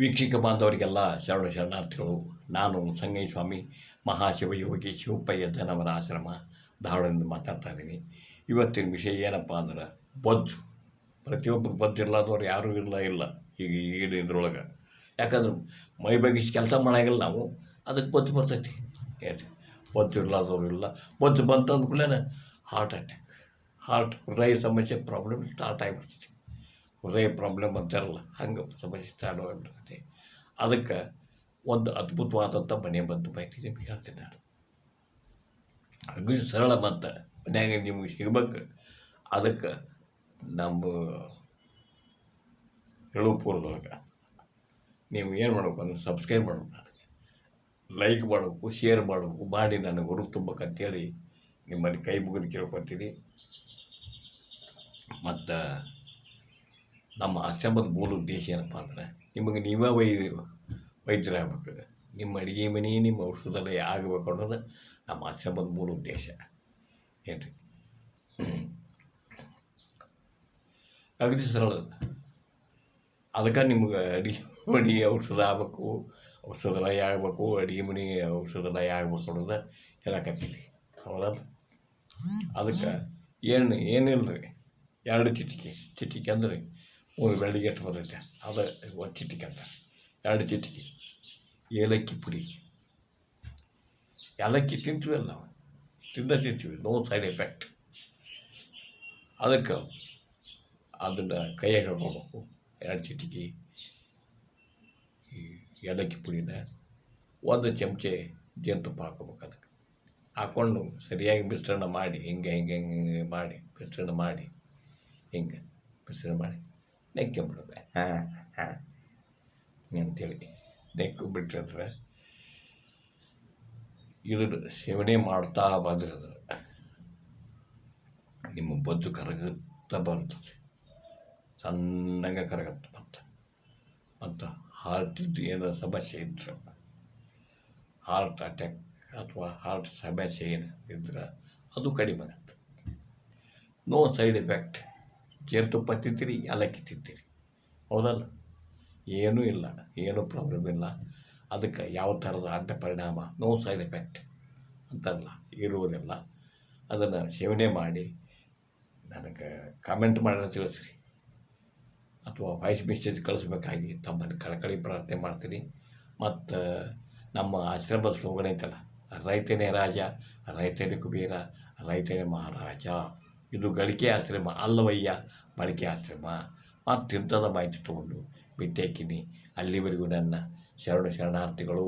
ವೀಕ್ಷಕ ಬಾಂಧವರಿಗೆಲ್ಲ ಶರಣ ಶರಣಾರ್ಥಿಗಳು, ನಾನು ಸಂಗಯ್ಯ ಸ್ವಾಮಿ, ಮಹಾಶಿವಯೋಗಿ ಶಿವಪ್ಪಯ್ಯ ಜನವರ ಆಶ್ರಮ ಧಾರವಾಡದಿಂದ ಮಾತಾಡ್ತಾ ಇದ್ದೀನಿ ಇವತ್ತಿನ ವಿಷಯ ಏನಪ್ಪ ಅಂದ್ರೆ, ಬೊಜ್ಜು. ಪ್ರತಿಯೊಬ್ಬರು ಬೊಜ್ಜು ಇರ್ಲಾದವ್ರು ಯಾರೂ ಇಲ್ಲ ಇಲ್ಲ ಈಗ ಈಗಿನ ಇದ್ರೊಳಗೆ. ಯಾಕಂದ್ರೆ ಮೈ ಬಗ್ಗಿಸಿ ಕೆಲಸ ಮಾಡಂಗಿಲ್ಲ ನಾವು, ಅದಕ್ಕೆ ಬೊಜ್ಜು ಬರ್ತೈತಿ. ಏನು ಬೊಜ್ಜು ಇರಲಾದವ್ರು ಇಲ್ಲ. ಬೊಜ್ಜು ಬಂತಂದ ಕೂಡಲೇ ಹಾರ್ಟ್ ಅಟ್ಯಾಕ್ ಹಾರ್ಟ್ ಹೃದಯ ಸಮಸ್ಯೆ ಪ್ರಾಬ್ಲಮ್ ಸ್ಟಾರ್ಟ್ ಆಗಿಬಿಡ್ತೈತಿ ಹೃದಯ ಪ್ರಾಬ್ಲಮ್ ಅಂತಾರಲ್ಲ ಹಂಗೆ ಸಮಸ್ಯೆ ಸ್ಟಾರ್ಟ್ ಅದಕ್ಕೆ ಒಂದು ಅದ್ಭುತವಾದಂಥ ಮನೆ ಬಂದು ಮಾಹಿತಿ ನಿಮ್ಗೆ ಹೇಳ್ತೀನಿ ನಾನು. ಹಂಗ ಸರಳ ಮತ್ತು. ಮನ್ಯಾಗ ನಿಮ್ಗೆ ಸಿಗ್ಬೇಕು. ಅದಕ್ಕೆ ನಮ್ಮ ಹೇಳೋ ನೀವು ಏನು ಮಾಡ್ಬೇಕು ಅಂದ್ರೆ ಸಬ್ಸ್ಕ್ರೈಬ್ ಮಾಡ್ಬೇಕು ನನಗೆ. ಲೈಕ್ ಮಾಡಬೇಕು ಶೇರ್ ಮಾಡಬೇಕು, ಮಾಡಿ ನನಗೆ ಹುರುಪು ತುಂಬಬೇಕಂತೇಳಿ ನಿಮ್ಮಲ್ಲಿ ಕೈ ಮುಗಿದು ಕೇಳ್ಕೊತೀನಿ. ಮತ್ತು ನಮ್ಮ ಆಶ್ರಮದ ಮೂಲ ಉದ್ದೇಶ ಏನಪ್ಪ ಅಂದ್ರೆ ನಿಮಗೆ ನೀವೇ ವೈ ವೈದ್ಯರಾಗಬೇಕು ನಿಮ್ಮ ಅಡುಗೆ ಮನೆ, ನಿಮ್ಮ ಔಷಧಾಲಯ ಆಗಬೇಕು ಅನ್ನೋದು ನಮ್ಮ ಆಶ್ರಮದ ಮೂಲ ಉದ್ದೇಶ. ಏನು ರೀ ಅಗದಿ ಸರಳ. ಅದ. ಅದಕ್ಕೆ ನಿಮ್ಗೆ ಅಡಿಗೆ ಮನೆ ಔಷಧ ಆಗಬೇಕು, ಔಷಧಾಲಯ ಆಗಬೇಕು, ಅಡುಗೆ ಮನೆ ಔಷಧಾಲಯ ಆಗಬೇಕು ಅನ್ನೋದು ಹೇಳಕತ್ತೀನಿ. ಹೌದಲ್ಲ ಅದಕ್ಕೆ ಏನು ಏನಿಲ್ಲ ರೀ ಎರಡು ಚಿಟಿಕೆ. ಚಿಟಿಕೆ ಅಂದ್ರೆ ಮೂರು ಬೆಳ್ಳಿಗೆ ಎಷ್ಟು ಬರ್ತೈತೆ ಅದು ಒಂದು ಚಿಟಿಕೆ ಅಂತ. ಎರಡು ಚಿಟಿಕೆ. ಏಲಕ್ಕಿ ಪುಡಿ. ಏಲಕ್ಕಿ ತಿಂತೀವಲ್ಲ ನಾವು? ತಿಂದ ತಿಂತೀವಿ. ನೋ ಸೈಡ್ ಎಫೆಕ್ಟ್ ಅದಕ್ಕೆ ಅದನ್ನ ಕೈಯಾಗ ಹಾಕೋಬೇಕು. ಎರಡು ಚಿಟಿಕೆ. ಈ ಏಲಕ್ಕಿ ಪುಡಿನ ಒಂದು ಚಮಚೆ ಜೇನುತುಪ್ಪ ಹಾಕೋಬೇಕು ಅದಕ್ಕೆ. ಹಾಕ್ಕೊಂಡು ಸರಿಯಾಗಿ ಮಿಶ್ರಣ ಮಾಡಿ, ಹಿಂಗೆ ಹಿಂಗೆ ಹಿಂಗೆ ಹಿಂಗೆ ಮಾಡಿ, ಮಿಶ್ರಣ ಮಾಡಿ, ಹಿಂಗೆ, ಮಿಶ್ರಣ ಮಾಡಿ. ನೆಕ್ಕೊಂಬಿಡೋದೆ ಹಾಂ ಹಾಂ. ಅಂತೇಳಿ ನೆಕ್ಕು ಬಿಟ್ಟಿದ್ರೆ ಇದ್ರ ಸೇವನೆ ಮಾಡ್ತಾ ಬಂದಿರೋದ್ರ ನಿಮ್ಮ ಬೊಜ್ಜು ಕರಗುತ್ತಾ ಬರ್ತದೆ. ಸಣ್ಣಗೆ ಕರಗತ್ತ ಮತ್ತೆ ಮತ್ತು ಹಾರ್ಟಿದ್ದು ಏನೋ ಸಮಸ್ಯೆ ಇದ್ರೆ, ಹಾರ್ಟ್ ಅಟ್ಯಾಕ್ ಅಥವಾ ಹಾರ್ಟ್ ಸಮಸ್ಯೆ ಏನು ಇದ್ರೆ ಅದು ಕಡಿಮೆ ಆಗುತ್ತೆ. No side effect. ಜೇನುತುಪ್ಪ ತಿಂತೀರಿ ಏಲಕ್ಕಿ ತಿಂತೀರಿ ಹೌದಲ್ಲ? ಏನೂ ಇಲ್ಲ, ಏನೂ ಪ್ರಾಬ್ಲಮ್ ಇಲ್ಲ. ಅದಕ್ಕೆ ಯಾವ ಥರದ ಅಡ್ಡ ಪರಿಣಾಮ? ನೋ ಸೈಡ್ ಎಫೆಕ್ಟ್ ಅಂತಲ್ಲ ಇರುವುದಿಲ್ಲ ಅದನ್ನು ಸೇವನೆ ಮಾಡಿ ನನಗೆ ಕಾಮೆಂಟ್ ಮಾಡಿ ತಿಳಿಸ್ರಿ. ಅಥವಾ ವಾಯ್ಸ್ ಮೆಸೇಜ್ ಕಳಿಸ್ಬೇಕಾಗಿ ತಮ್ಮನ್ನು ಕಳಕಳಿ ಪ್ರಾರ್ಥನೆ ಮಾಡ್ತೀನಿ. ಮತ್ತು ನಮ್ಮ ಆಶ್ರಮದ ಸ್ಲೋಗನ್ ಐತಲ್ಲ, ರೈತನೇ ರಾಜ, ರೈತನೇ ಕುಬೇರ, ರೈತನೇ ಮಹಾರಾಜ. ಇದು ಗಳಿಕೆ ಆಶ್ರಮ ಅಲ್ಲವಯ್ಯ ಬಳಕೆ ಆಶ್ರಮ. ಮತ್ತು ಇಂಥದ ಮಾಹಿತಿ ತಗೊಂಡು ಬಿಟ್ಟೇಕಿನಿ ಅಲ್ಲಿವರೆಗೂ ನನ್ನ ಶರಣ ಶರಣಾರ್ಥಿಗಳು